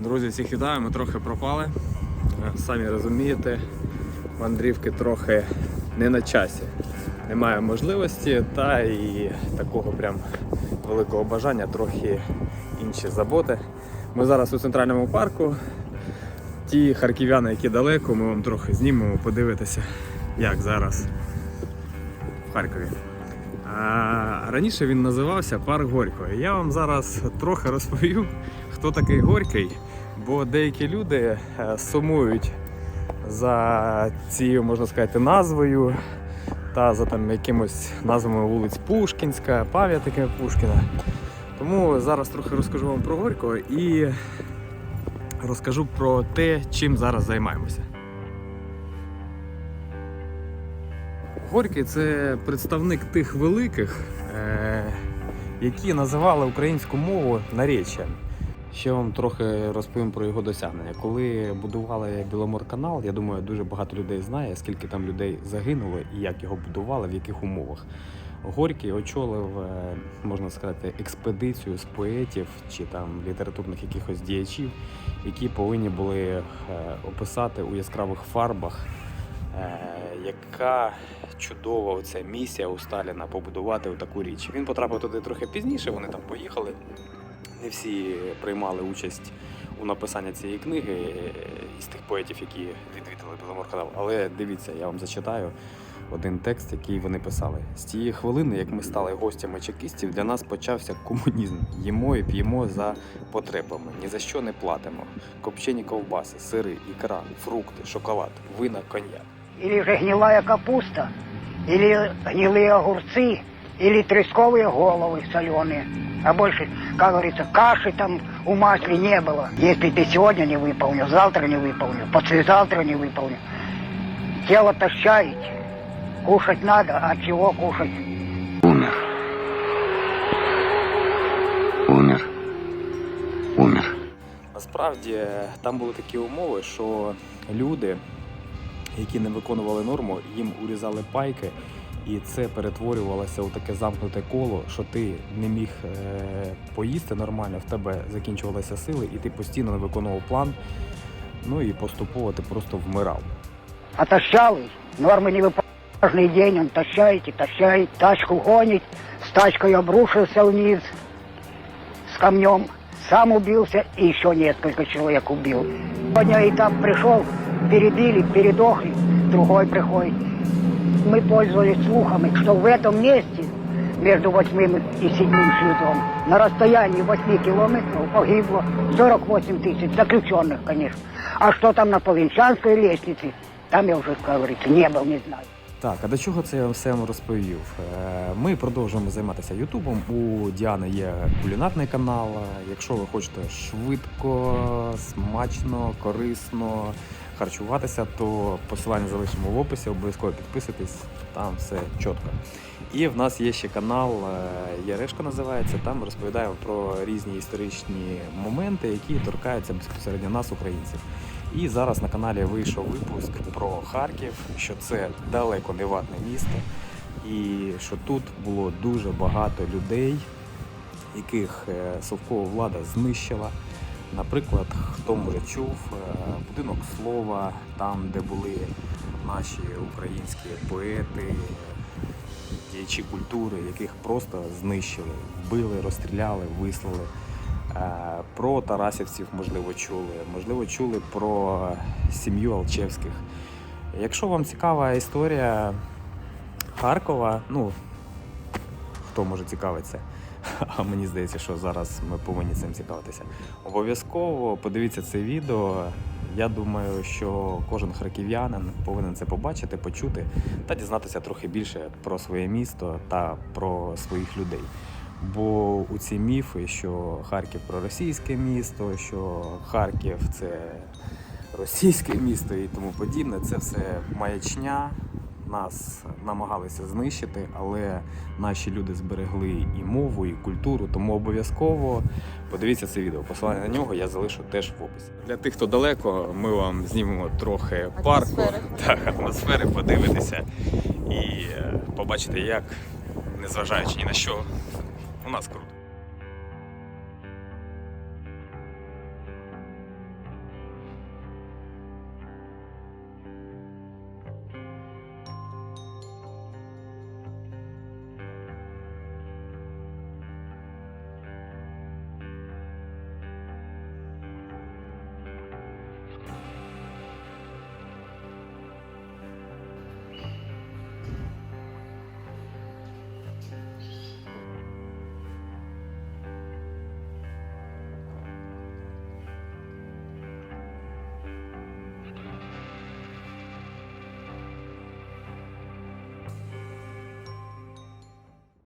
Друзі, всіх вітаю, ми трохи пропали. Е, Самі розумієте, мандрівки трохи не на часі. Немає можливості та і такого прям великого бажання, трохи інші заботи. Ми зараз у центральному парку. Ті харків'яни, які далеко, ми вам трохи знімемо, подивитися, як зараз в Харкові. А раніше він називався Парк Горького. Я вам зараз трохи розповів, хто такий Горький, бо деякі люди е, сумують за цією, можна сказати, назвою та за там якимось назвами вулиць Пушкінська, пам'ятника Пушкіна. Тому зараз трохи розкажу вам про Горького і розкажу про те, чим зараз займаємося. Горький це представник тих великих, е, які називали українську мову нареччям. Ще вам трохи розповім про його досягнення. Коли будували Біломорканал, я думаю, дуже багато людей знає, скільки там людей загинуло і як його будували, в яких умовах. Горький очолив, е, можна сказати, експедицію з поетів чи там літературних якихось діячів, які повинні були е, описати у яскравих фарбах, е, яка чудова оця місія у Сталіна побудувати таку річ. Він потрапив туди трохи пізніше, вони там поїхали. Не всі приймали участь у написанні цієї книги е, із тих поетів, які відвідали Біломорканал. Але дивіться, я вам зачитаю один текст, який вони писали. З тієї хвилини, як ми стали гостями чекістів, для нас почався комунізм. Їмо і п'ємо за потребами. Ні за що не платимо. Копчені ковбаси, сири, ікра, фрукти, шоколад, вина, коньяк. или же гнилая капуста, или гнилые огурцы, или тресковые головы соленые. А больше, как говорится, каши там у масле не было. Если ты сегодня не выполнил, завтра не выполнил, послезавтра не выполнил, тело тащает. Кушать надо, а чего кушать? Умер. Умер. Умер. Насправді там були такі умови, що люди, які не виконували норму, їм урізали пайки, і це перетворювалося у таке замкнуте коло, що ти не міг е, поїсти нормально, в тебе закінчувалися сили, і ти постійно не виконував план. Ну і поступово ти просто вмирав. Отощал, нормы не выполнял. Каждый день он тащает и тащает, тачку гонит, с тачкой обрушился вниз, с камнем, сам убился и еще несколько человек убил. Сегодня этап пришел, перебили, передохли, другой приходит. Мы пользовались слухами, что в этом месте, между восьмым и седьмым шлюзом, на расстоянии 8 километров погибло 48 тысяч заключенных, конечно. А что там на Полинчанской лестнице, там я уже, как говорится, не был, не знаю. Так, а до чого це я все розповів? Е, Ми продовжуємо займатися Ютубом. У Діани є кулінарний канал. Якщо ви хочете швидко, смачно, корисно харчуватися, то посилання залишимо в описі, обов'язково підписуйтесь, там все чітко. І в нас є ще канал е, Ярешка називається. Там розповідаємо про різні історичні моменти, які торкаються безпосередньо нас, українців. І зараз на каналі вийшов випуск про Харків, що це далеко не ватне місто, і що тут було дуже багато людей, яких е, совкова влада знищила. Наприклад, хто може чув, е, будинок слова, там, де були наші українські поети, діячі культури, яких просто знищили, вбили, розстріляли, вислали. Е, Про Тарасівців, можливо, чули, можливо, чули про сім'ю Алчевських. Якщо вам цікава історія Харкова, ну хто може цікавитися, а мені здається, що зараз ми повинні цим цікавитися. Обов'язково подивіться це відео. Я думаю, що кожен харків'янин повинен це побачити, почути та дізнатися трохи більше про своє місто та про своїх людей. Бо у ці міфи, що Харків проросійське місто, що Харків це російське місто і тому подібне, це все маячня. Нас намагалися знищити, але наші люди зберегли і мову, і культуру. Тому обов'язково подивіться це відео. Посилання на нього я залишу теж в описі. Для тих, хто далеко, ми вам знімемо трохи парку, Атмосфери. так, атмосфери, подивитися і е, побачите, як, незважаючи ні на що, у нас круто.